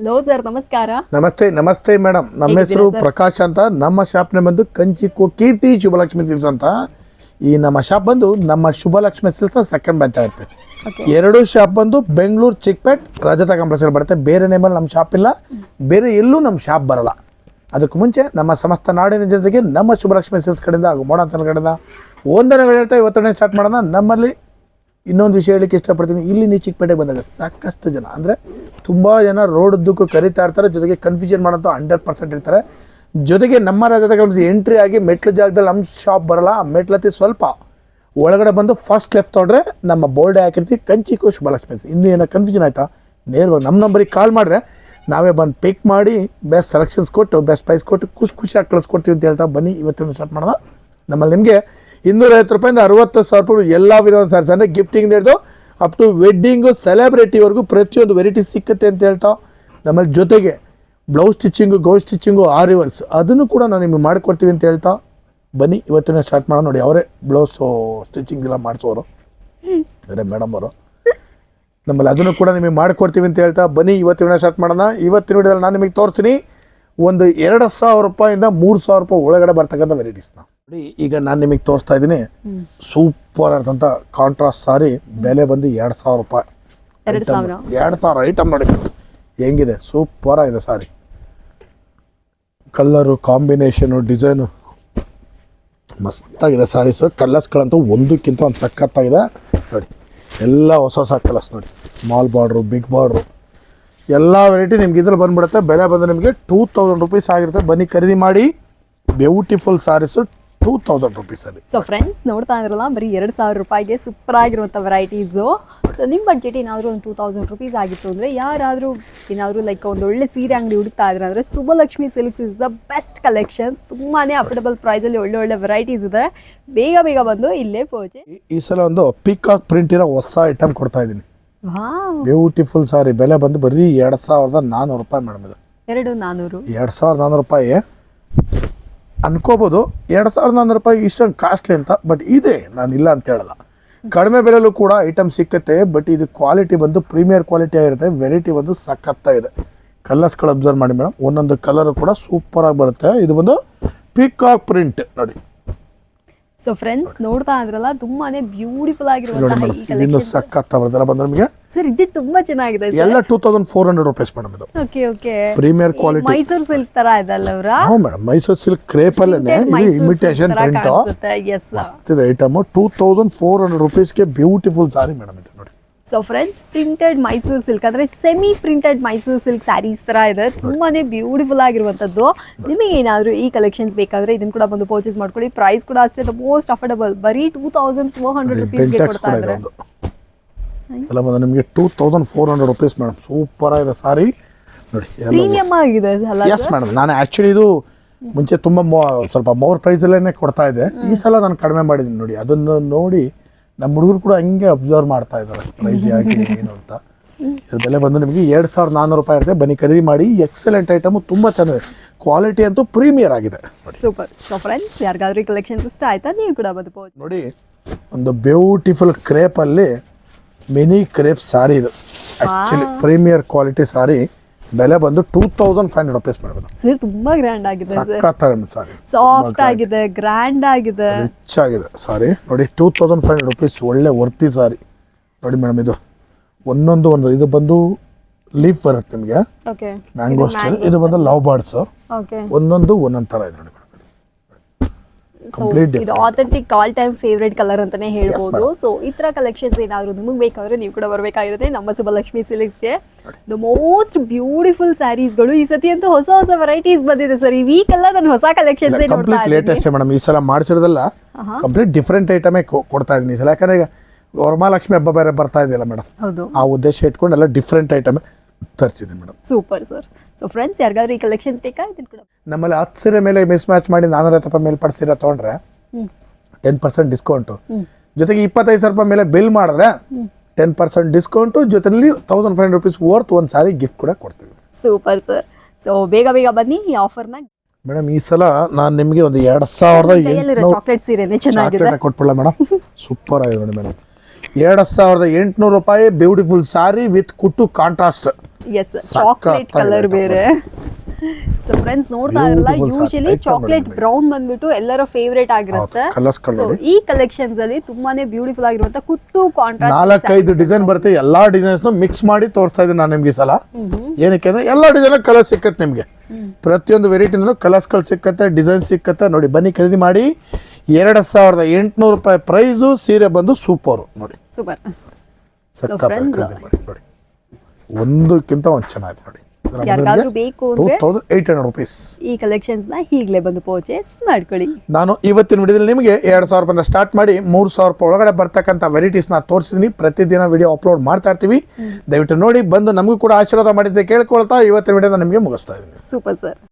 Hello sir ನಮಸ್ಕಾರ. ನಮಸ್ತೆ ನಮಸ್ತೆ ಮೇಡಮ್ ನಮ್ಮ ಹೆಸರು ಪ್ರಕಾಶ್ ಅಂತ. ನಮ್ಮ ಶಾಪ್ನ ಬಂದು ಕಂಚಿ ಕೋ ಕೀರ್ತಿ ಶುಭಲಕ್ಷ್ಮಿ ಸಿಲ್ಸ್ ಅಂತ. ಈ ನಮ್ಮ ಶಾಪ್ ಬಂದು ನಮ್ಮ ಶುಭಲಕ್ಷ್ಮಿ ಸಿಲ್ಸ್ ಸೆಕೆಂಡ್ ಬ್ರಾಂಚ್ ಆಗಿರುತ್ತೆ ಎರಡು ಶಾಪ್ ಬಂದು ಬೆಂಗಳೂರು ಚಿಕ್ಕಪೇಟ್ ರಜತ ಕಾಂಪ್ಲೆಕ್ಸಲ್ಲಿ ಬರುತ್ತೆ. ಬೇರೆ ನೇಮಲ್ಲಿ ನಮ್ಮ ಶಾಪ್ ಇಲ್ಲ. ಬೇರೆ ಎಲ್ಲೂ ನಮ್ಮ ಶಾಪ್ ಬರಲ್ಲ. ಅದಕ್ಕೂ ಮುಂಚೆ ನಮ್ಮ ಸಮಸ್ತ ನಾಡಿನ ಜನತೆಗೆ ನಮ್ಮ ಶುಭಲಕ್ಷ್ಮಿ ಸಿಲ್ಸ್ ಕಡೆಯಿಂದ ಹಾಗೂ ಮೋಡಾಂತನ ಕಡೆಯಿಂದ ಒಂದನೇ ಹೇಳ್ತಾ ಇವತ್ತನೇ ಸ್ಟಾರ್ಟ್ ಮಾಡೋಣ. ನಮ್ಮಲ್ಲಿ ಇನ್ನೊಂದು ವಿಷಯ ಹೇಳಲಿಕ್ಕೆ ಇಷ್ಟಪಡ್ತೀನಿ. ಇಲ್ಲಿ ನೀವು ಚಿಕ್ಕಪೇಟೆಗೆ ಬಂದಾಗ ಸಾಕಷ್ಟು ಜನ, ಅಂದರೆ ತುಂಬ ಜನ ರೋಡುದ್ದಕ್ಕೂ ಕರಿತಾ ಇರ್ತಾರೆ, ಜೊತೆಗೆ ಕನ್ಫ್ಯೂಷನ್ ಮಾಡೋಂಥ ಹಂಡ್ರೆಡ್ ಪರ್ಸೆಂಟ್ ಇರ್ತಾರೆ. ಜೊತೆಗೆ ನಮ್ಮ ರಾಜ್ಯದ ಕಳಿಸಿ ಎಂಟ್ರಿ ಆಗಿ ಮೆಟ್ಲು ಜಾಗದಲ್ಲಿ ನಮ್ಮ ಶಾಪ್ ಬರಲ್ಲ, ಆ ಮೆಟ್ಲತ್ತಿ ಸ್ವಲ್ಪ ಒಳಗಡೆ ಬಂದು ಫಸ್ಟ್ ಲೆಫ್ಟ್ ತೊಗೊಂಡ್ರೆ ನಮ್ಮ ಬೋರ್ಡೆ ಹಾಕಿರ್ತೀವಿ, ಕಂಚಿ ಕೋಶ್ ಇನ್ನೂ ಏನೋ ಕನ್ಫ್ಯೂಷನ್ ಆಯಿತಾ? ನೇರವಾಗಿ ನಮ್ಮ ನಂಬರಿಗೆ ಕಾಲ್ ಮಾಡಿದ್ರೆ ನಾವೇ ಬಂದು ಪಿಕ್ ಮಾಡಿ ಬೆಸ್ಟ್ ಸೆಲೆಕ್ಷನ್ಸ್ ಕೊಟ್ಟು ಬೆಸ್ಟ್ ಪ್ರೈಸ್ ಕೊಟ್ಟು, ಖುಷಿ ಖುಷಿಯಾಗಿ ಕಳಿಸ್ಕೊಡ್ತೀವಿ ಅಂತ ಹೇಳ್ತಾ ಬನ್ನಿ. ಇವತ್ತಿನ ಸ್ಟಾರ್ಟ್ ಮಾಡೋಣ. ನಮ್ಮಲ್ಲಿ ನಿಮಗೆ ಇನ್ನೂರೈವತ್ತು ರೂಪಾಯಿಂದ ಅರವತ್ತು ಸಾವಿರ ರೂಪಾಯಿ ಎಲ್ಲ ವಿಧವಾದ ಸಾರೀಸ್. ಅಂದರೆ ಗಿಫ್ಟಿಂಗ್ ಹಿಡಿದು ಅಪ್ ಟು ವೆಡ್ಡಿಂಗು ಸೆಲೆಬ್ರಿಟಿವರೆಗೂ ಪ್ರತಿಯೊಂದು ವೆರೈಟಿ ಸಿಕ್ಕತ್ತೆ ಅಂತ ಹೇಳ್ತಾ ನಮ್ಮಲ್ಲಿ ಜೊತೆಗೆ blouse stitching gown stitching arrivals ಅದನ್ನು ಕೂಡ ನಾನು ನಿಮಗೆ ಮಾಡಿಕೊಡ್ತೀವಿ ಅಂತ ಹೇಳ್ತಾ ಬನ್ನಿ, ಇವತ್ತಿನ ಸ್ಟಾರ್ಟ್ ಮಾಡೋಣ ನೋಡಿ. ಅವರೇ ಬ್ಲೌಸು ಸ್ಟಿಚಿಂಗ್ ಎಲ್ಲ ಮಾಡಿಸೋರು. ಅದೇ ಮೇಡಮ್ ಅವರು. ನಮ್ಮಲ್ಲಿ ಅದನ್ನು ಕೂಡ ನಿಮಗೆ ಮಾಡಿಕೊಡ್ತೀವಿ ಅಂತ ಹೇಳ್ತಾ ಬನ್ನಿ, ಇವತ್ತಿನ ಸ್ಟಾರ್ಟ್ ಮಾಡೋಣ. ಇವತ್ತಿನ ವಿಡಿಯೋದಲ್ಲಿ ನಾನು ನಿಮಗೆ ತೋರಿಸ್ತೀನಿ, ಒಂದು ಎರಡು ಸಾವಿರ ರೂಪಾಯಿಂದ ಮೂರು ಸಾವಿರ ರೂಪಾಯಿ ಒಳಗಡೆ ಬರ್ತಕ್ಕಂಥ ವೆರೈಟೀಸ್ನ ನೋಡಿ ಈಗ ನಾನು ನಿಮಗೆ ತೋರಿಸ್ತಾ ಇದ್ದೀನಿ. ಸೂಪರ್ ಆದಂತ ಕಾಂಟ್ರಾಸ್ಟ್ ಸಾರಿ ಬೆಲೆ ಬಂದು ಎರಡು ಸಾವಿರ ರೂಪಾಯಿ. ಎರಡು ಸಾವಿರ. ಐಟಮ್ ನೋಡಿ. ಹೆಂಗಿದೆ? ಸೂಪರ್ ಆಗಿದೆ ಸಾರಿ. ಕಲ್ಲರು ಕಾಂಬಿನೇಷನು ಡಿಸೈನು ಮಸ್ತಾಗಿದೆ ಸಾರೀಸು ಕಲರ್ಸ್ಗಳಂತೂ ಒಂದಕ್ಕಿಂತ ಒಂದು ಸಖತ್ತಾಗಿದೆ. ನೋಡಿ ಎಲ್ಲ ಹೊಸ ಹೊಸ ಕಲರ್ಸ್ ನೋಡಿ. ಸ್ಮಾಲ್ ಬಾರ್ಡ್ರು ಬಿಗ್ ಬಾರ್ಡ್ರು ಎಲ್ಲ ವೆರೈಟಿ ನಿಮ್ಗೆ ಇದ್ರಲ್ಲಿ ಬಂದ್ಬಿಡುತ್ತೆ. ಬೆಲೆ ಬಂದು ನಿಮಗೆ ಟೂ ತೌಸಂಡ್ ರುಪೀಸ್ ಆಗಿರುತ್ತೆ. ಬನ್ನಿ ಖರೀದಿ ಮಾಡಿ. ಬ್ಯೂಟಿಫುಲ್ ಸಾರೀಸು ಟೂ ತೌಸಂಡ್ ರುಪೀಸಲ್ಲಿ ಸೊ ಫ್ರೆಂಡ್ಸ್ ನೋಡ್ತಾ ಇದ್ರಲ್ಲ ಬರೀ ಎರಡು ಸಾವಿರ ರೂಪಾಯಿಗೆ ಸೂಪರ್ ಆಗಿರುವಂಥ ವೆರೈಟೀಸು ಸೊ ನಿಮ್ಮ ಬಡ್ಜೆಟ್ ಏನಾದರೂ ಒಂದು ಟೂ ತೌಸಂಡ್ ರುಪೀಸ್ ಆಗಿತ್ತು ಅಂದರೆ ಯಾರಾದರೂ ಏನಾದರೂ ಲೈಕ್ ಒಂದು ಒಳ್ಳೆ ಸೀರೆ ಅಂಗಡಿ ಹುಡುಕ್ತಾ ಇದ್ರೆ ಅಂದರೆ Subalakshmi silks is the best collections ತುಂಬಾ ಅಫೋರ್ಡಬಲ್ ಪ್ರೈಸಲ್ಲಿ ಒಳ್ಳೆ ಒಳ್ಳೆ ವೆರೈಟೀಸ್ ಇದೆ. ಬೇಗ ಬೇಗ ಬಂದು ಇಲ್ಲೇ ಪೋಚೆ ಈ- ಸಲ ಒಂದು ಪಿಕಾಕ್ ಪ್ರಿಂಟ್ ಇರೋ ಹೊಸ ಐಟಮ್ ಕೊಡ್ತಾ ಇದ್ದೀನಿ. ಬ್ಯೂಟಿಫುಲ್ ಸಾರಿ ಬೆಲೆ ಬಂದು ಬರೀ ಎರಡು ಸಾವಿರದ ನಾನ್ನೂರು ರೂಪಾಯಿ ಮೇಡಮ್ ಇದು. ಎರಡು ನಾನ್ನೂರು ಎರಡು ಸಾವಿರದ ನಾನ್ನೂರು ರೂಪಾಯಿ. ಅನ್ಕೋಬೋದು. ಎರಡು ಸಾವಿರದ ನಾನ್ನೂರು ರೂಪಾಯಿ ಇಷ್ಟೊಂದು ಕಾಸ್ಟ್ಲಿ ಅಂತ ಬಟ್ ಇದೆ. ನಾನು ಇಲ್ಲ ಅಂತ ಹೇಳಲ್ಲ. ಕಡಿಮೆ ಬೆಲೆಯಲ್ಲೂ ಕೂಡ ಐಟಮ್ ಸಿಕ್ಕತ್ತೆ ಬಟ್ ಇದು ಕ್ವಾಲಿಟಿ ಬಂದು ಪ್ರೀಮಿಯರ್ ಕ್ವಾಲಿಟಿ ಆಗಿರುತ್ತೆ. ವೆರೈಟಿ ಬಂದು ಸಖತ್ತಾಗಿದೆ. ಕಲರ್ಸ್ಗಳು ಅಬ್ಸರ್ವ್ ಮಾಡಿ ಮೇಡಮ್ ಒಂದೊಂದು ಕಲರು ಕೂಡ ಸೂಪರಾಗಿ ಬರುತ್ತೆ. ಇದು ಬಂದು ಪಿಕಾಕ್ ಪ್ರಿಂಟ್ ನೋಡಿ. ಸೊ ಫ್ರೆಂಡ್ಸ್ ನೋಡ್ತಾ ಇದ್ರಲ್ಲ ತುಂಬಾನೇ ಬ್ಯೂಟಿಫುಲ್ ಆಗಿರುವಂತಹ ಈ ಇದಿನ್ನು ಕಲೆಕ್ಷನ್ ಸಖತ್ತ ಬರುತ್ತೆ ಬಂದು ನಿಮಗೆ? ಸರ್ ಇದು ತುಂಬಾ ಚೆನ್ನಾಗಿದೆ ಎಲ್ಲ two thousand four hundred rupees madam ಇದು. Okay okay premier quality Mysore silk ತರ ಇದಲ್ಲ ಅವರ? ಹ್ಞೂ ಮೇಡಮ್ ಮೈಸೂರು ಸಿಲ್ಕ್ ಕ್ರೇಪಲ್ಲೇ ಇದು imitation print yes ಮಸ್ತಿದೆ item two thousand four hundred ರುಪೀಸ್ಗೆ beautiful sari madam ಇದು ನೋಡಿ. So friends printed Mysore silk ಅಂದ್ರೆ semi printed Mysore silk saris ಥರ ಇದೆ. ತುಂಬಾನೇ ಬ್ಯೂಟಿಫುಲ್ ಆಗಿರುವಂಥದ್ದು. ನಿಮಗೆ ಏನಾದರೂ ಈ ಕಲೆಕ್ಷನ್ಸ್ ಬೇಕಾದರೆ ಇದನ್ನ ಕೂಡ ಬಂದು ಪರ್ಚೇಸ್ ಮಾಡ್ಕೊಳ್ಳಿ. ಪ್ರೈಸ್ ಕೂಡ ಅಷ್ಟೇ ದ ಮೋಸ್ಟ್ ಅಫೋರ್ಡಬಲ್ ಬರೀ ಟೂ ತೌಸಂಡ್ ಫೋರ್ ಹಂಡ್ರೆಡ್ ರುಪೀಸ್ಗೆ ಕೊಡ್ತಾ ಇದ್ದಾರೆ. ನಿಮಗೆ two thousand four hundred rupees madam super ಆಗಿದೆ ಸಾರಿ ನೋಡಿ ಆಗಿದೆ ಅಲ್ಲ ಎಸ್ ಮೇಡಮ್ ನಾನು ಆ್ಯಕ್ಚುಲಿ ಇದು ಮುಂಚೆ ತುಂಬ ಸ್ವಲ್ಪ ಮೋರ್ ಪ್ರೈಸಲ್ಲೇ ಕೊಡ್ತಾ ಇದೆ ಈ ಸಲ ನಾನು ಕಡಿಮೆ ಮಾಡಿದ್ದೀನಿ ನೋಡಿ. ಅದನ್ನು ನೋಡಿ ನಮ್ಮ ಹುಡುಗರು ಕೂಡ ಹಂಗೆ ಅಬ್ಸರ್ವ್ ಮಾಡ್ತಾ ಇದ್ದಾರೆ. ಪ್ರೈಸ್ ಯಾಕೆ ಏನು ಅಂತ. ಇದ್ರ ಬೆಲೆ ಬಂದು ನಿಮಗೆ ಎರಡು ಸಾವಿರದ ನಾನ್ನೂರು ರೂಪಾಯಿ ಇರುತ್ತೆ ಬನ್ನಿ ಖರೀದಿ ಮಾಡಿ. ಎಕ್ಸಲೆಂಟ್ ಐಟಮು ತುಂಬ ಚೆನ್ನಾಗಿದೆ. ಕ್ವಾಲಿಟಿ ಅಂತೂ ಪ್ರೀಮಿಯರ್ ಆಗಿದೆ. ನೋಡಿ. ಸೂಪರ್ ಸೊ ಫ್ರೆಂಡ್ಸ್ ಯಾರಿಗಾದ್ರೂ ಕಲೆಕ್ಷನ್ಸ್ ಇಷ್ಟ ಆಯ್ತಾ? ನೀವು ಕೂಡ ಬದುಕಬಹುದು ನೋಡಿ ಒಂದು ಬ್ಯೂಟಿಫುಲ್ ಕ್ರೇಪಲ್ಲಿ ಮಿನಿ ಕ್ರೇಪ್ ಸಾರಿ ಇದು. ಆ್ಯಕ್ಚುಲಿ ಪ್ರೀಮಿಯರ್ ಕ್ವಾಲಿಟಿ ಸಾರಿ ಬೆಲೆ ಬಂದು two thousand five hundred rupees madam sir ತುಂಬಾ ಗ್ರ್ಯಾಂಡ್ ಆಗಿದೆ ಸರ್. ಆಗಿದೆ ಸಾರಿ. ಸಾಫ್ಟ್ ಆಗಿದೆ ಗ್ರ್ಯಾಂಡ್ ಆಗಿದೆ. ರಿಚ್ ಆಗಿದೆ ಸಾರಿ. ನೋಡಿ two thousand five hundred rupees ಒಳ್ಳೆ ವರ್ತಿ ಸಾರಿ. ನೋಡಿ ಮೇಡಮ್ ಇದು ಒಂದೊಂದು ಒಂದು ಇದು ಬಂದು ಲೀಫ್ ಬರುತ್ತೆ ನಿಮಗೆ. ಓಕೆ ಮ್ಯಾಂಗೋ ಸ್ಟೈಲ್ ಇದು ಬಂದು ಲವ್ ಬರ್ಡ್ಸ್ ಓಕೆ ಒಂದೊಂದು ಒಂದೊಂದು ಥರ ಇದೆ ನೋಡಿ. ಸೊ ಇದು authentic all time favourite colour ಅಂತಾನೆ ಹೇಳ್ಬೋದು. ಸೊ ಈ ತರ ಕಲೆಕ್ಷನ್ಸ್ ಏನಾದ್ರು ನಿಮಗೆ ಬೇಕಾದ್ರೆ ನೀವು ಕೂಡ ಬರಬೇಕಾಗಿರುತ್ತೆ. ನಮ್ಮ ಸುಬ್ಬಲಕ್ಷ್ಮಿ ಸಿಲ್ಕ್ಸ್ಗೆ ದ ಮೋಸ್ಟ್ ಬ್ಯೂಟಿಫುಲ್ ಸ್ಯಾರೀಸ್ಗಳು ಈ ಸತಿ ಅಂತೂ ಹೊಸ ಹೊಸ ವೆರೈಟೀಸ್ ಬಂದಿದೆ ಸರ್ ಈ ವೀಕ್ ಎಲ್ಲ ನಾನು ಹೊಸ ಕಲೆಕ್ಷನ್ಸ್ ಕಂಪ್ಲೀಟ್ ಲೇಟೆಸ್ಟ್ ಮೇಡಮ್ ಈ ಸಲ ಮಾಡಿಸಿರೋದಲ್ಲ ಕಂಪ್ಲೀಟ್ ಡಿಫ್ರೆಂಟ್ ಐಟಮೇ ಕೊಡ್ತಾ ಇದ್ದೀನಿ ಈ ಸಲ. ಯಾಕಂದ್ರೆ ಈಗ ವರಮಹಾಲಕ್ಷ್ಮಿ ಹಬ್ಬ ಬೇರೆ ಬರ್ತಾ ಇದೆಯಲ್ಲ ಮೇಡಮ್ ಹೌದು. ಆ ಉದ್ದೇಶ ಇಟ್ಕೊಂಡು ಎಲ್ಲ different item ತರಿಸಿದ್ದೀನಿ madam. Super sir. So friends ಯಾರಿಗಾದ್ರೂ ಈ ಕಲೆಕ್ಷನ್ಸ್ ಬೇಕಾ? ಇದನ್ನ ಕೂಡ. ನಮ್ಮಲ್ಲಿ ಹತ್ತು ಸೀರೆ ಮೇಲೆ ಮಿಸ್ ಮ್ಯಾಚ್ ಮಾಡಿ ನಾನ್ನೂರೈವತ್ತು ರೂಪಾಯಿ ಮೇಲೆ ಪಡಿಸಿರ ತೊಗೊಂಡ್ರೆ ಹ್ಮ್. ಟೆನ್ ಪರ್ಸೆಂಟ್ ಡಿಸ್ಕೌಂಟು ಜೊತೆಗೆ ಇಪ್ಪತ್ತೈದು ಸಾವಿರ ರೂಪಾಯಿ ಮೇಲೆ ಬಿಲ್ ಮಾಡಿದ್ರೆ ಟೆನ್ ಪರ್ಸೆಂಟ್ ಡಿಸ್ಕೌಂಟು ಜೊತೆಲಿ thousand five hundred rupees worth ಒಂದು ಸಾರಿ ಗಿಫ್ಟ್ ಕೂಡ ಕೊಡ್ತೀವಿ. Super sir. ಸೊ ಬೇಗ ಬೇಗ ಬನ್ನಿ ಈ ಆಫರ್ನ ಮೇಡಮ್ ಈ ಸಲ ನಾನು ನಿಮಗೆ ಒಂದು ಎರಡು ಸಾವಿರದ ಚಾಕ್ಲೇಟ್ ಸೀರೆನೇ ಚೆನ್ನಾಗಿದೆ. ಚಾಕ್ಲೇಟ್ ಕೊಟ್ಬಿಡಲ್ಲ ಮೇಡಮ್? ಸೂಪರ್ ಆಗಿದೆ ಮೇಡಮ್. ಎರಡು ಸಾವಿರದ ಎಂಟುನೂರು ರೂಪಾಯಿ ಬ್ಯೂಟಿಫುಲ್ ಸಾರಿ ವಿತ್ ಕುಟ್ಟು ಕಾಂಟ್ರಾಸ್ಟ್ ಎಸ್ ಚಾಕ್ಲೇಟ್ ಕಲರ್ ಬೇರೆ. ಸೊ ಫ್ರೆಂಡ್ಸ್ ನೋಡ್ತಾ ಇರಲ್ಲ. ಯೂಶಲಿ ಚಾಕ್ಲೇಟ್ ಬ್ರೌನ್ ಬಂದ್ಬಿಟ್ಟು ಎಲ್ಲರ ಫೇವ್ರೇಟ್ ಆಗಿರುತ್ತೆ. ಈ ಕಲೆಕ್ಷನ್ಸ್ ಅಲ್ಲಿ ತುಂಬಾನೇ ಬ್ಯೂಟಿಫುಲ್ ಆಗಿರುವಂತ ಕುಟ್ಟು ಕಾಂಟ್ರಾಸ್ಟ್ ನಾಲ್ಕೈದು ಡಿಸೈನ್ ಬರುತ್ತೆ. ಎಲ್ಲಾ ಡಿಸೈನ್ಸ್ ಮಿಕ್ಸ್ ಮಾಡಿ ತೋರಿಸ್ತಾ ಇದ್ದೀನಿ ನಾನು ನಿಮ್ಗೆ ಸಲ. ಏನಕ್ಕೆ ಅಂದ್ರೆ ಎಲ್ಲ ಡಿಸೈನ್ ಕಲರ್ ಸಿಕ್ಕತ್ತೆ ನಿಮಗೆ. ಪ್ರತಿಯೊಂದು ವೆರೈಟಿನೂ ಕಲರ್ಸ್ಗಳು ಸಿಕ್ಕತ್ತೆ ಡಿಸೈನ್ ಸಿಕ್ಕತ್ತೆ. ನೋಡಿ ಬನ್ನಿ ಖರೀದಿ ಮಾಡಿ. ಎರಡು ಸಾವಿರದ ಎಂಟುನೂರು ರೂಪಾಯಿ ಪ್ರೈಸು ಸೀರೆ ಬಂದು ಸೂಪರು. ನೋಡಿ. ಸೂಪರ್. ನೋಡಿ. ಒಂದಕ್ಕಿಂತ ಒಂದು ಚೆನ್ನಾಗಿದೆ ನೋಡಿ. ಯಾರಿಗಾದ್ರೂ ಬೇಕು ಅಂದ್ರೆ ತೌಸಂಡ್ ಏಯ್ಟ್ ಹಂಡ್ರೆಡ್ ರುಪೀಸ್ ಈ ಕಲೆಕ್ಷನ್ಸ್ನ ಈಗಲೇ ಬಂದು ಪರ್ಚೇಸ್ ಮಾಡ್ಕೊಳ್ಳಿ. ನಾನು ಇವತ್ತಿನ ವಿಡಿಯೋದಲ್ಲಿ ನಿಮಗೆ ಎರಡು ಸಾವಿರ ರೂಪಾಯಿಂದ ಸ್ಟಾರ್ಟ್ ಮಾಡಿ ಮೂರು ಸಾವಿರ ರೂಪಾಯಿ ಒಳಗಡೆ ಬರ್ತಕ್ಕಂಥ ವೆರೈಟೀಸ್ನ ತೋರಿಸಿದ್ದೀನಿ ಪ್ರತಿದಿನ ವಿಡಿಯೋ ಅಪ್ಲೋಡ್ ಮಾಡ್ತಾ ಇರ್ತೀವಿ. ದಯವಿಟ್ಟು ನೋಡಿ ಬಂದು ನಮಗೂ ಕೂಡ ಆಶೀರ್ವಾದ ಮಾಡಿದ್ದೆ ಕೇಳ್ಕೊಳ್ತಾ ಇವತ್ತಿನ ವಿಡಿಯೋನ ನಿಮಗೆ ಮುಗಿಸ್ತಾ ಇದ್ದೀನಿ. Super sir